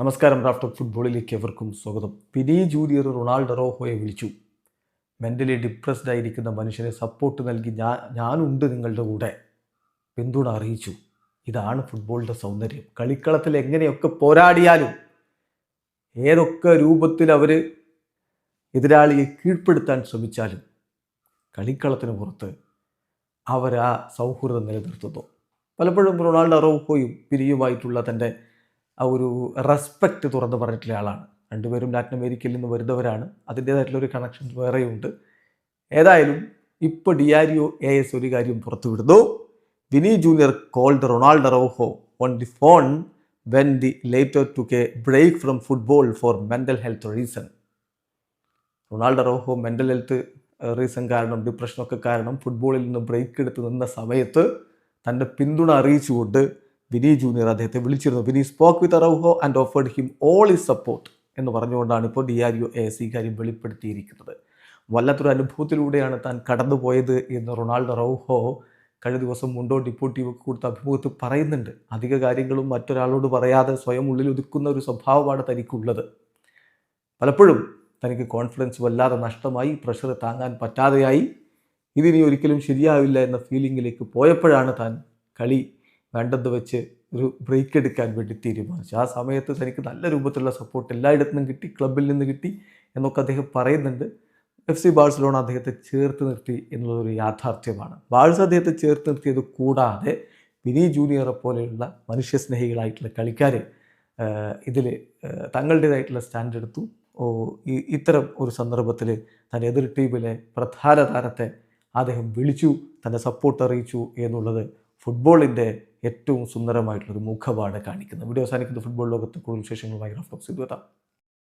നമസ്കാരം raft of ഫുട്ബോളിലേക്ക് എവർക്കും സ്വാഗതം. പിനി ജൂനിയർ റൊണാൾഡോ റോഹോയെ വിളിച്ചു. മെന്റലി ഡിപ്രസ്ഡ് ആയിരിക്കുന്ന മനുഷ്യനെ സപ്പോർട്ട് നൽകി ഞാൻ ഞാനുണ്ട് നിങ്ങളുടെ കൂടെ പിന്തുണ അറിയിച്ചു. ഇതാണ് ഫുട്ബോളിന്റെ സൗന്ദര്യം. കളിക്കളത്തിൽ എങ്ങനെയൊക്കെ പോരാടിയാലും ഏതൊക്കെ രൂപത്തിൽ അവർ എതിരാളിയെ കീഴ്പ്പെടുത്താൻ ശ്രമിച്ചാലും കളിക്കളത്തിന് പുറത്ത് അവർ ആ സൗഹൃദം നിലനിർത്തുന്നു. പലപ്പോഴും റൊണാൾഡോ റോഹോയും പിരിയുമായിട്ടുള്ള തന്റെ ആ ഒരു റെസ്പെക്റ്റ് തുറന്ന് പറഞ്ഞിട്ടുള്ള ആളാണ്. രണ്ടുപേരും ലാറ്റിൻ അമേരിക്കയിൽ നിന്ന് വരുന്നവരാണ്. അതിന്റേതായിട്ടുള്ള ഒരു കണക്ഷൻ വേറെയുണ്ട്. ഏതായാലും ഇപ്പോൾ ഡിയാരിയോ എ എസ് ഒരു കാര്യം പുറത്തുവിടുന്നു. Vini junior called Ronald Araujo on the phone when the latter took break from football for mental health reason Ronald Araujo mental health reason കാരണം ഡിപ്രഷനൊക്കെ കാരണം ഫുട്ബോളിൽ നിന്ന് ബ്രേക്ക് എടുത്ത് നിന്ന സമയത്ത് തന്റെ പിന്തുണ അറിയിച്ചുകൊണ്ട് വിനി ജൂനിയർ അദ്ദേഹത്തെ വിളിച്ചിരുന്നു. Vini spoke with Araujo and offered him all his support എന്ന് പറഞ്ഞുകൊണ്ടാണ് ഇപ്പോൾ D R U A S ഇക്കാര്യം കാര്യം വെളിപ്പെടുത്തിയിരിക്കുന്നത്. വല്ലാത്തൊരു അനുഭവത്തിലൂടെയാണ് താൻ കടന്നുപോയത് എന്ന് റൊണാൾഡോ റൗഹോ കഴിഞ്ഞ ദിവസം മുണ്ടോ ഡിപ്പോട്ടീവൊക്കെ കൊടുത്ത അഭിമുഖത്തിൽ പറയുന്നുണ്ട്. അധിക കാര്യങ്ങളും മറ്റൊരാളോട് പറയാതെ സ്വയം ഉള്ളിൽ ഒതുക്കുന്ന ഒരു സ്വഭാവമാണ് തനിക്കുള്ളത്. പലപ്പോഴും തനിക്ക് കോൺഫിഡൻസ് വല്ലാതെ നഷ്ടമായി പ്രഷർ താങ്ങാൻ പറ്റാതെയായി. ഇതിനി ഒരിക്കലും ശരിയാവില്ല എന്ന ഫീലിങ്ങിലേക്ക് പോയപ്പോഴാണ് താൻ കളി വേണ്ടെന്ന് വെച്ച് ഒരു ബ്രേക്ക് എടുക്കാൻ വേണ്ടി തീരുമാനിച്ചു. ആ സമയത്ത് തനിക്ക് നല്ല രൂപത്തിലുള്ള സപ്പോർട്ട് എല്ലായിടത്തു നിന്നും കിട്ടി ക്ലബിൽ നിന്ന് കിട്ടി എന്നൊക്കെ അദ്ദേഹം പറയുന്നുണ്ട്. എഫ് സി ബാഴ്സലോണ അദ്ദേഹത്തെ ചേർത്ത് നിർത്തി എന്നുള്ളതൊരു യാഥാർത്ഥ്യമാണ്. ബാഴ്സ അദ്ദേഹത്തെ ചേർത്ത് നിർത്തിയത് കൂടാതെ വിനി ജൂനിയറെ പോലെയുള്ള മനുഷ്യസ്നേഹികളായിട്ടുള്ള കളിക്കാർ ഇതിൽ തങ്ങളുടേതായിട്ടുള്ള സ്റ്റാൻഡ് എടുത്തു. ഇത്തരം ഒരു സന്ദർഭത്തിൽ തന്റെ എതിർ ടീമിലെ പ്രധാന താരത്തെ അദ്ദേഹം വിളിച്ചു തന്റെ സപ്പോർട്ട് അറിയിച്ചു എന്നുള്ളത് ഫുട്ബോളിന്റെ ഏറ്റവും സുന്ദരമായിട്ടുള്ളൊരു മുഖമാണ് കാണിക്കുന്നത് വീഡിയോ അവസാനിക്കുന്ന. ഫുട്ബോൾ ലോകത്ത് കൂടുതൽ വിശേഷങ്ങളുമായി റഫ്ലോക്സ് എത്താം.